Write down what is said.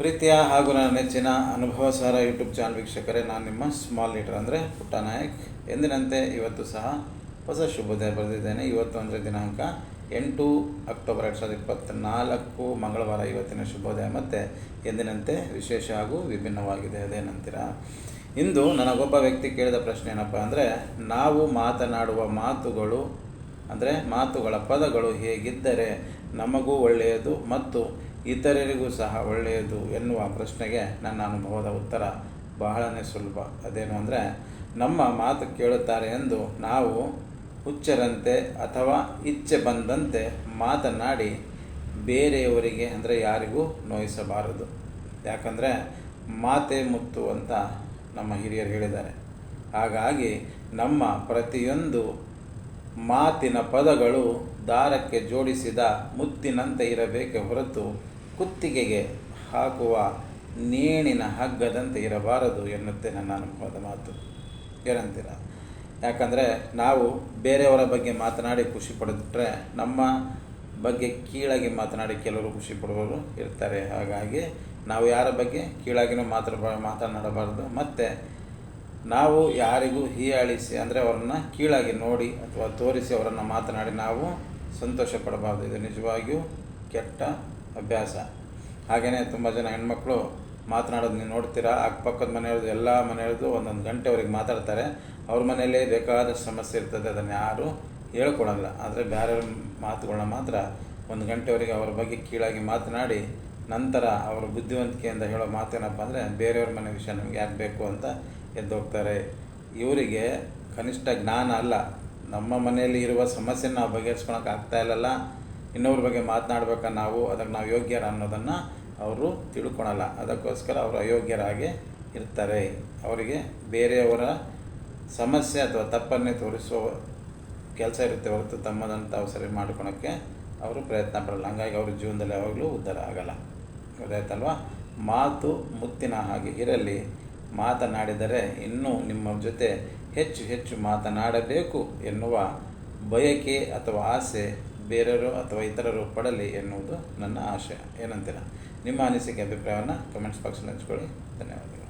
ಪ್ರೀತಿಯ ಹಾಗೂ ನನ್ನ ನೆಚ್ಚಿನ ಅನುಭವ ಸಾರ ಯೂಟ್ಯೂಬ್ ಚಾನಲ್ ವೀಕ್ಷಕರೇ, ನಾನು ನಿಮ್ಮ ಸ್ಮಾಲ್ ಲೀಡರ್ ಅಂದರೆ ಪುಟ್ಟ ನಾಯಕ್. ಎಂದಿನಂತೆ ಇವತ್ತು ಸಹ ಹೊಸ ಶುಭೋದಯ ಬರೆದಿದ್ದೇನೆ. ಇವತ್ತು ಅಂದರೆ ದಿನಾಂಕ ಎಂಟು ಅಕ್ಟೋಬರ್ ಎರಡು ಸಾವಿರದ ಇಪ್ಪತ್ತ್ನಾಲ್ಕು ಮಂಗಳವಾರ ಇವತ್ತಿನ ಶುಭೋದಯ. ಮತ್ತು ಎಂದಿನಂತೆ ವಿಶೇಷ ಹಾಗೂ ವಿಭಿನ್ನವಾಗಿದೆ ಅದೇನಂತೀರಾ ಇಂದು ನನಗೊಬ್ಬ ವ್ಯಕ್ತಿ ಕೇಳಿದ ಪ್ರಶ್ನೆ ಏನಪ್ಪ ಅಂದರೆ, ನಾವು ಮಾತನಾಡುವ ಮಾತುಗಳು ಅಂದರೆ ಮಾತುಗಳ ಪದಗಳು ಹೇಗಿದ್ದರೆ ನಮಗೂ ಒಳ್ಳೆಯದು ಮತ್ತು ಇತರರಿಗೂ ಸಹ ಒಳ್ಳೆಯದು ಎನ್ನುವ ಪ್ರಶ್ನೆಗೆ ನನ್ನ ಅನುಭವದ ಉತ್ತರ ಬಹಳನೇ ಸುಲಭ. ಅದೇನು ಅಂದರೆ, ನಮ್ಮ ಮಾತು ಕೇಳುತ್ತಾರೆ ಎಂದು ನಾವು ಹುಚ್ಚರಂತೆ ಅಥವಾ ಇಚ್ಛೆ ಬಂದಂತೆ ಮಾತನಾಡಿ ಬೇರೆಯವರಿಗೆ ಅಂದರೆ ಯಾರಿಗೂ ನೋಯಿಸಬಾರದು. ಯಾಕಂದರೆ, ಮಾತೆ ಮುತ್ತು ಅಂತ ನಮ್ಮ ಹಿರಿಯರು ಹೇಳಿದ್ದಾರೆ. ಹಾಗಾಗಿ ನಮ್ಮ ಪ್ರತಿಯೊಂದು ಮಾತಿನ ಪದಗಳು ದಾರಕ್ಕೆ ಜೋಡಿಸಿದ ಮುತ್ತಿನಂತೆ ಇರಬೇಕೆ ಹೊರತು ಕುತ್ತಿಗೆಗೆ ಹಾಕುವ ನೇಣಿನ ಹಗ್ಗದಂತೆ ಇರಬಾರದು ಎನ್ನುತ್ತೆ ನನ್ನ ಅನುಭವದ ಮಾತು. ಏನಂತೀರ? ಯಾಕಂದರೆ ನಾವು ಬೇರೆಯವರ ಬಗ್ಗೆ ಮಾತನಾಡಿ ಖುಷಿ ಪಡಿದ್ರೆ ನಮ್ಮ ಬಗ್ಗೆ ಕೀಳಾಗಿ ಮಾತನಾಡಿ ಕೆಲವರು ಖುಷಿ ಪಡುವವರು ಇರ್ತಾರೆ. ಹಾಗಾಗಿ ನಾವು ಯಾರ ಬಗ್ಗೆ ಕೀಳಾಗಿನೂ ಮಾತ್ರ ಮಾತನಾಡಬಾರ್ದು. ಮತ್ತು ನಾವು ಯಾರಿಗೂ ಹೀಯಾಳಿಸಿ ಅಂದರೆ ಅವರನ್ನು ಕೀಳಾಗಿ ನೋಡಿ ಅಥವಾ ತೋರಿಸಿ ಅವರನ್ನು ಮಾತನಾಡಿ ನಾವು ಸಂತೋಷ ಪಡಬಾರ್ದು. ಇದು ನಿಜವಾಗಿಯೂ ಕೆಟ್ಟ ಅಭ್ಯಾಸ. ಹಾಗೆಯೇ ತುಂಬ ಜನ ಹೆಣ್ಮಕ್ಳು ಮಾತನಾಡೋದು ನೀವು ನೋಡ್ತೀರಾ? ಅಕ್ಕಪಕ್ಕದ ಮನೆಯವ್ರದ್ದು ಎಲ್ಲ ಮನೆಯವ್ರದ್ದು ಒಂದೊಂದು ಗಂಟೆ ಅವ್ರಿಗೆ ಮಾತಾಡ್ತಾರೆ. ಅವ್ರ ಮನೆಯಲ್ಲೇ ಬೇಕಾದಷ್ಟು ಸಮಸ್ಯೆ ಇರ್ತದೆ, ಅದನ್ನು ಯಾರು ಹೇಳ್ಕೊಡಲ್ಲ ಆದರೆ ಬೇರೆ ಮಾತುಗಳನ್ನ ಮಾತ್ರ ಒಂದು ಗಂಟೆವರೆಗೆ ಅವರ ಬಗ್ಗೆ ಕೀಳಾಗಿ ಮಾತನಾಡಿ ನಂತರ ಅವರ ಬುದ್ಧಿವಂತಿಕೆಯಿಂದ ಹೇಳೋ ಮಾತೇನಪ್ಪ ಅಂದರೆ, ಬೇರೆಯವ್ರ ಮನೆ ವಿಷಯ ನಮಗೆ ಯಾಕೆ ಬೇಕು ಅಂತ ಎದ್ದೋಗ್ತಾರೆ. ಇವರಿಗೆ ಕನಿಷ್ಠ ಜ್ಞಾನ ಅಲ್ಲ. ನಮ್ಮ ಮನೆಯಲ್ಲಿ ಇರುವ ಸಮಸ್ಯೆನ ನಾವು ಬಗೆಹರಿಸ್ಕೊಳಕ್ಕೆ ಆಗ್ತಾ ಇಲ್ಲಲ್ಲ. ಇನ್ನೊಬ್ರ ಬಗ್ಗೆ ಮಾತನಾಡ್ಬೇಕಾ ನಾವು, ಅದಕ್ಕೆ ನಾವು ಯೋಗ್ಯರ ಅನ್ನೋದನ್ನು ಅವರು ತಿಳ್ಕೊಳಲ್ಲ. ಅದಕ್ಕೋಸ್ಕರ ಅವರು ಅಯೋಗ್ಯರಾಗಿ ಇರ್ತಾರೆ. ಅವರಿಗೆ ಬೇರೆಯವರ ಸಮಸ್ಯೆ ಅಥವಾ ತಪ್ಪನ್ನೇ ತೋರಿಸುವ ಕೆಲಸ ಇರುತ್ತೆ ಹೊರತು ತಮ್ಮದನ್ನು ತಾವು ಸರಿ ಮಾಡ್ಕೊಳೋಕ್ಕೆ ಅವರು ಪ್ರಯತ್ನ ಪಡಲ್ಲ. ಹಂಗಾಗಿ ಅವ್ರ ಜೀವನದಲ್ಲಿ ಯಾವಾಗಲೂ ಉದ್ಧಾರ ಆಗಲ್ಲ ಗೊತ್ತಾಯ್ತಲ್ವಾ? ಮಾತು ಮುತ್ತಿನ ಹಾಗೆ ಇರಲಿ. ಮಾತನಾಡಿದರೆ ಇನ್ನೂ ನಿಮ್ಮ ಜೊತೆ ಹೆಚ್ಚು ಹೆಚ್ಚು ಮಾತನಾಡಬೇಕು ಎನ್ನುವ ಬಯಕೆ ಅಥವಾ ಆಸೆ ಬೇರೆಯವರು ಅಥವಾ ಇತರರು ಪಡಲಿ ಎನ್ನುವುದು ನನ್ನ ಆಶಯ ಏನಂತೀರ? ನಿಮ್ಮ ಅನಿಸಿಕೆ, ಅಭಿಪ್ರಾಯವನ್ನು ಕಮೆಂಟ್ಸ್ ಬಾಕ್ಸಲ್ಲಿ ಹಂಚ್ಕೊಳ್ಳಿ. ಧನ್ಯವಾದಗಳು.